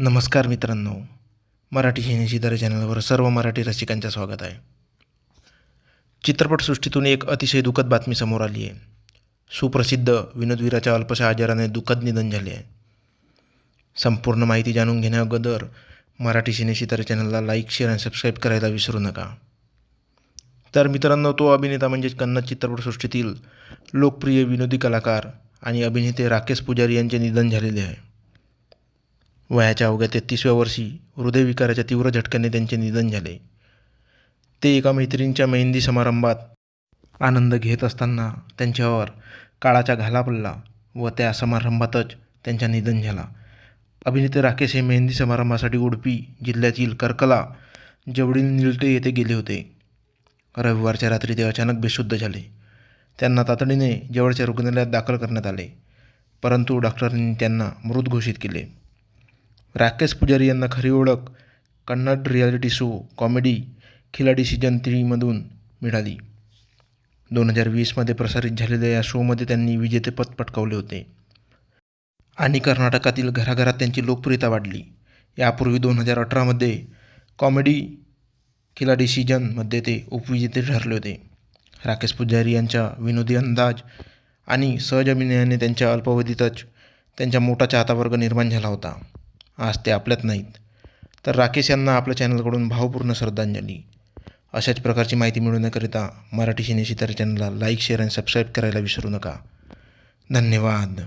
नमस्कार मित्रांनो. मराठी हिनेशी दर चॅनलवर सर्व मराठी रसिकांचं स्वागत आहे. चित्रपटसृष्टीतून एक अतिशय दुःखद बातमी समोर आली आहे. सुप्रसिद्ध विनोदवीराच्या अल्पशा आजाराने दुःखद निधन झाले आहे. संपूर्ण माहिती जाणून घेण्याअगोदर मराठी सिनेशी तर चॅनलला लाईक शेअर आणि सबस्क्राईब करायला विसरू नका. तर मित्रांनो तो अभिनेता म्हणजेच कन्नड चित्रपटसृष्टीतील लोकप्रिय विनोदी कलाकार आणि अभिनेते राकेश पुजारी यांचे निधन झालेले आहे. वयाच्या अवघ्या तेहतीसव्या वर्षी हृदयविकाराच्या तीव्र झटक्याने त्यांचे निधन झाले. ते एका मैत्रिणीच्या मेहंदी समारंभात आनंद घेत असताना त्यांच्यावर काळाचा घाला पडला व त्या समारंभातच त्यांचा निधन झाला. अभिनेते राकेश हे मेहंदी समारंभासाठी उडपी जिल्ह्यातील करकला जवळील निलटे येथे गेले होते. रविवारच्या रात्री ते अचानक बेशुद्ध झाले. त्यांना तातडीने जवळच्या रुग्णालयात दाखल करण्यात आले. परंतु डॉक्टरांनी त्यांना मृत घोषित केले. राकेश पुजारी यांना खरी ओळख Kannada reality show comedy Khiladi season थ्रीमधून मिळाली. दोन हजार वीसमध्ये प्रसारित झालेल्या या शोमध्ये त्यांनी विजेतेपद पटकावले होते. आणि कर्नाटकातील घराघरात त्यांची लोकप्रियता वाढली. यापूर्वी दोन हजार अठरामध्ये कॉमेडी खिलाडी सीजनमध्ये ते उपविजेते ठरले होते. राकेश पुजारी यांच्या विनोदी अंदाज आणि सहज अभिनयाने त्यांच्या अल्पावधीतच त्यांचा मोठा चाहतावर्ग निर्माण झाला होता. आज ते आपल्यात नाहीत. तर राकेश यांना आपल्या चॅनलकडून भावपूर्ण श्रद्धांजली. अशाच प्रकारची माहिती मिळवण्याकरिता मराठी सिनेशी तर चॅनलला लाईक शेअर आणि सबस्क्राईब करायला विसरू नका. धन्यवाद.